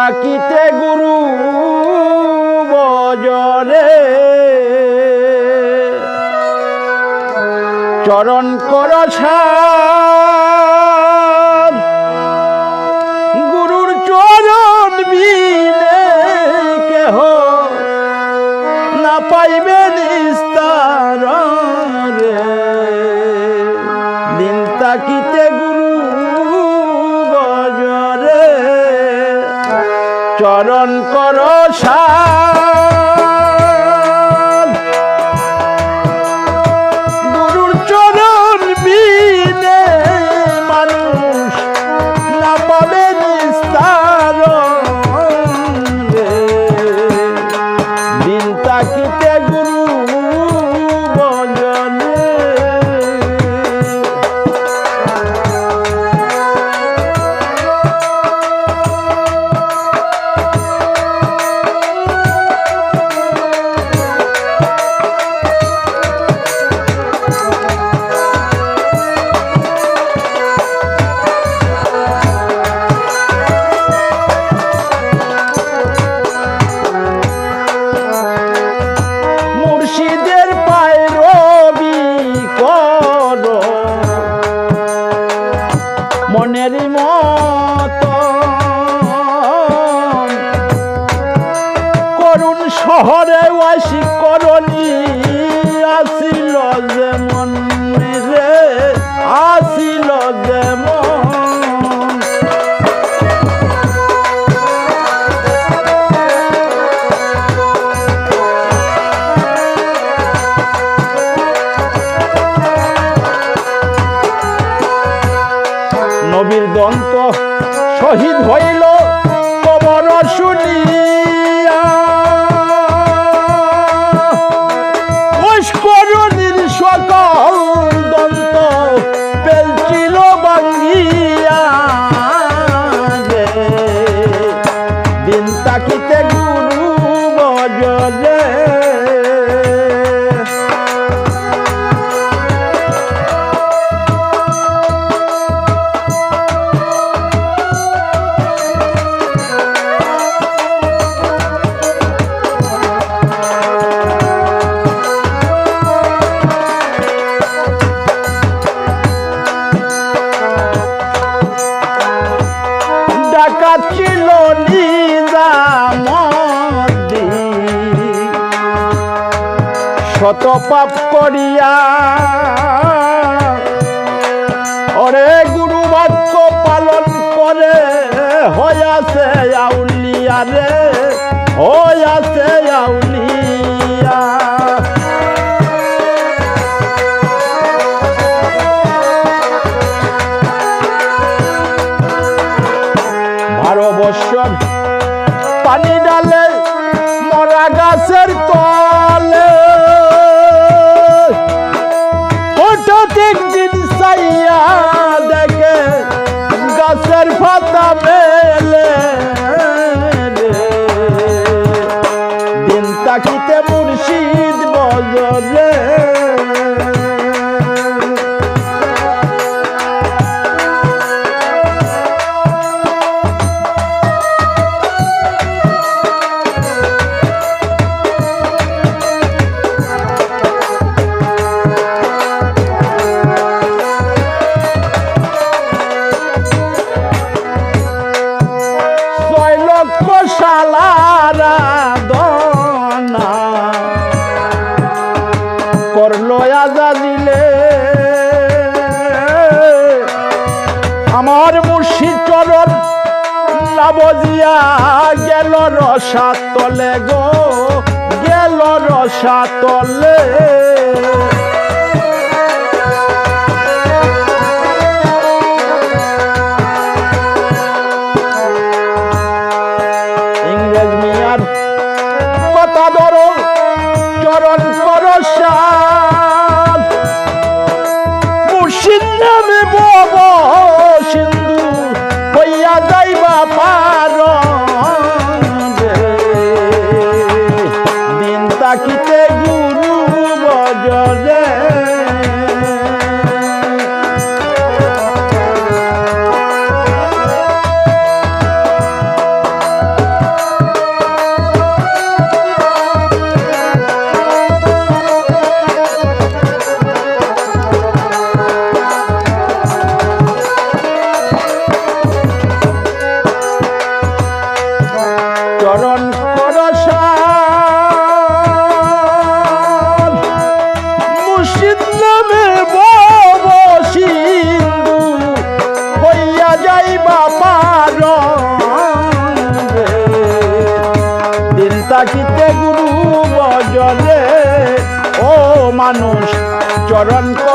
তাকিতে গুরু বজরে। চরণ কর গুরুর চরণ বিনে চরণ করো সার। শহরে ওয়াসি করণি আসিল যেমন রে আসিল যেমন নবীর দন্ত শহীদ হইল কবর শুনিয়া শত পাপ করিয়া অরে গুরু বাক্য পালন করে হয়াছে আউলিয়া রে হয়াছে আউলিয়া তাকিতে মুর্শিদ বজরে চরণ লাবজিয়া গেল রসা তলে গো, গেল রসা তলে। ইংরেজ মিয়ার চরণ কর সাথ মুর্শিদ নামে চরণ করস